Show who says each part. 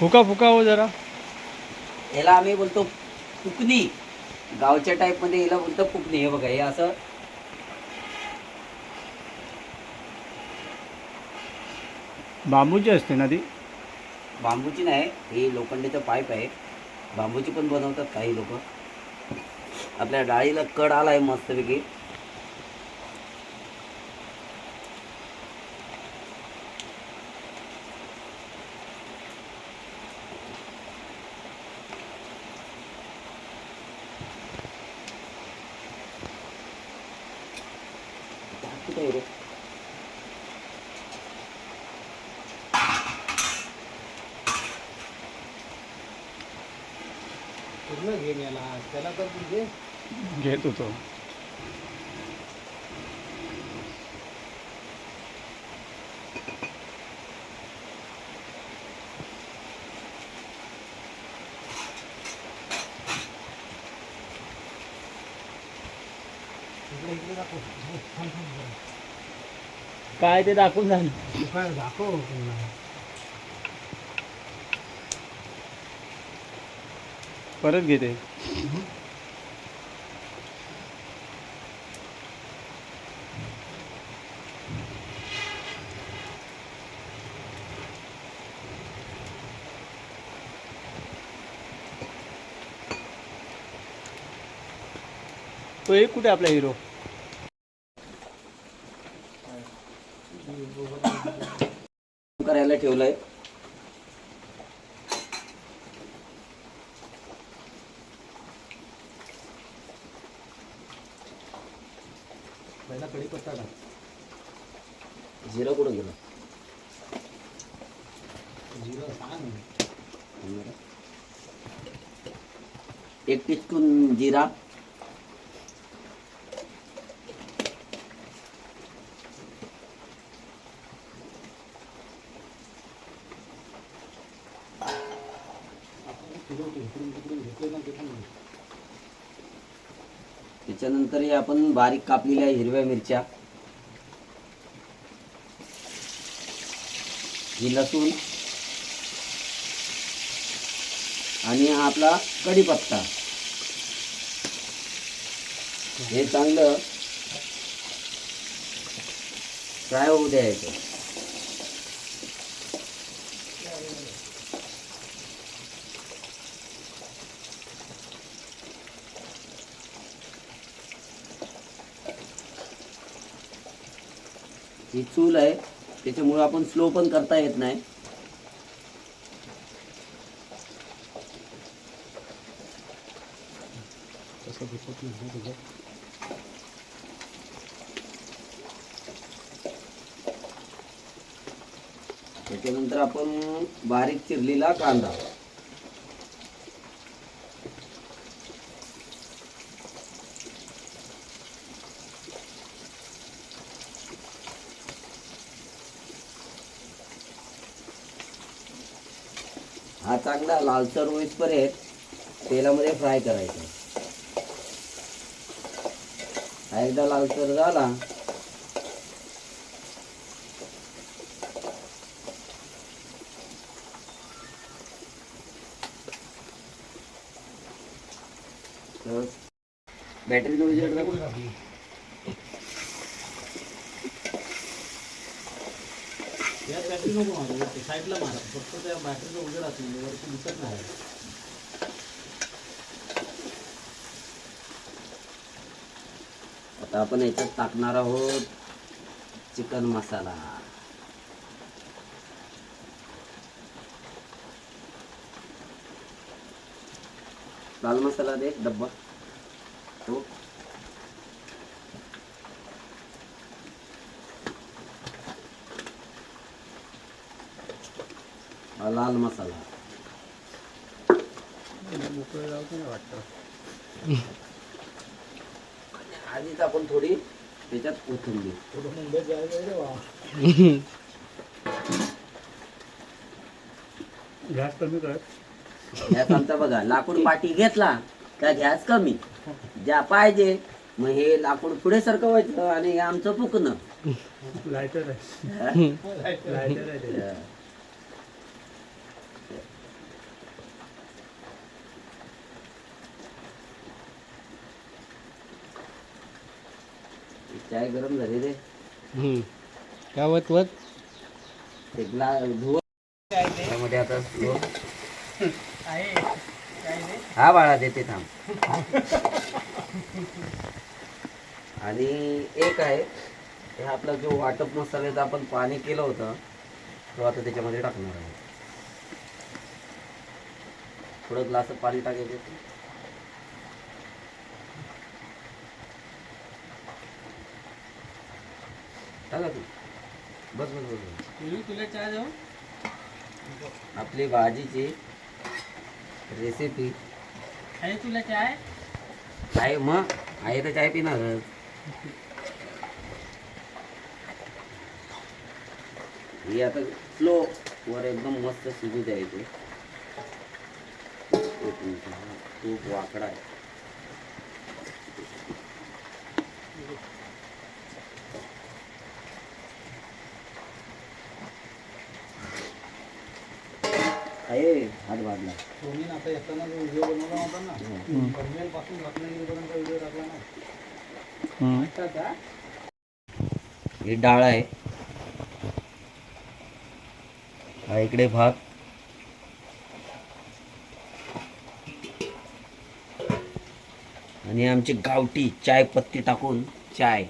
Speaker 1: फुका फुका हो जरा.
Speaker 2: याला आम्ही बोलतो फुकणी. गावच्या टाईपमध्ये याला बोलतो फुकणी. हे बघा हे असं.
Speaker 1: बांबूची असते ना ती?
Speaker 2: बांबूची नाही ही लोखंडीचं पाईप आहे. बांबूची पण बनवतात काही लोक. आपल्या डाळीला कड आलाय मस्तपैकी. रे?
Speaker 3: पूर्ण घेऊन याला. त्याला तर तुझे?
Speaker 1: घेत होतो
Speaker 3: इकडे इकडे दाखव हो, थांब, थांब जरा.
Speaker 1: काय ते दाखवून झालं?
Speaker 3: काय दाखव पुन्हा.
Speaker 1: परत घेते तो. एक कुठे आपला हिरो
Speaker 2: करायला ठेवलंय.
Speaker 3: पहिला कढीपत्ता का
Speaker 2: जिरं कुठं गेलं?
Speaker 3: जिरा सांग
Speaker 2: एक टीस्पून जिरा.
Speaker 3: इकडून तिकडून घेतले ना
Speaker 2: त्याच्यानंतर हे आपण बारीक कापलेल्या हिरव्या मिरच्या. ही लसूण. आणि आपला कढीपत्ता. हे चांगलं फ्राय होऊ द्यायचं. ही चूल आहे त्याच्यामुळे आपण स्लो पण करता येत नाही. त्याच्यानंतर आपण बारीक चिरलेला कांदा. हा चांगला लालसर होईपर्यंत तेलामध्ये फ्राय करायचा. हा एकदा लालसर झाला. बॅटरी उजेड
Speaker 3: नको मारू वरती साईडला मारा फक्त त्या बॅटरीचं उजेड असणार वरती दिसत नाही
Speaker 2: आता आपण याच्यात टाकणार आहोत चिकन मसाला. लाल मसाला दे डब्बा. तो लाल मसाला. आधीच आपण थोडी त्याच्यात कोथिंबीर.
Speaker 1: गॅस कमी कर.
Speaker 2: गॅस आमचा बघा लाकूड पाठी घेतला का गॅस कमी? ज्या पाहिजे मग हे लाकूड पुढे सरकवायचं आणि आमचं फुकणं.
Speaker 1: लायटर आहे
Speaker 2: हं?
Speaker 1: लायटर आहे ते.
Speaker 2: हं. चाय गरम झाली रे.
Speaker 4: हम्म. काय वत वत?
Speaker 2: ते ग्लास धुव. त्यामध्ये आता धुवं. हा बाळा देते थांब. आणि एक आहे हे आपला जो वाटप मसाल्याचं आपण पाणी केलं होतं तो आता त्याच्यामध्ये टाकणार आहे. थोडं ग्लास पाणी टाकायचं. टाका तू. बस बस बस बस.
Speaker 3: तुला चहा देऊ?
Speaker 2: आपली भाजीची रेसिपी
Speaker 3: आहे तुला चाय
Speaker 2: आहे मग. आहे तर चाय पिणारच. हे आता स्लो वर एकदम मस्त शिजू द्यायचे. खूप वाकडा आहे आहे हात वाढला
Speaker 3: सोनीन आता येताना जो व्हिडिओ बनवला होता ना
Speaker 1: हम्म.
Speaker 3: पनवेल पासून रत्नागिरीपर्यंत व्हिडिओ टाकला ना
Speaker 1: हम्म.
Speaker 3: आता का?
Speaker 2: ही डाळ आहे. हा इकडे भात आणि आमची गावठी चाय पत्ती टाकून चाय.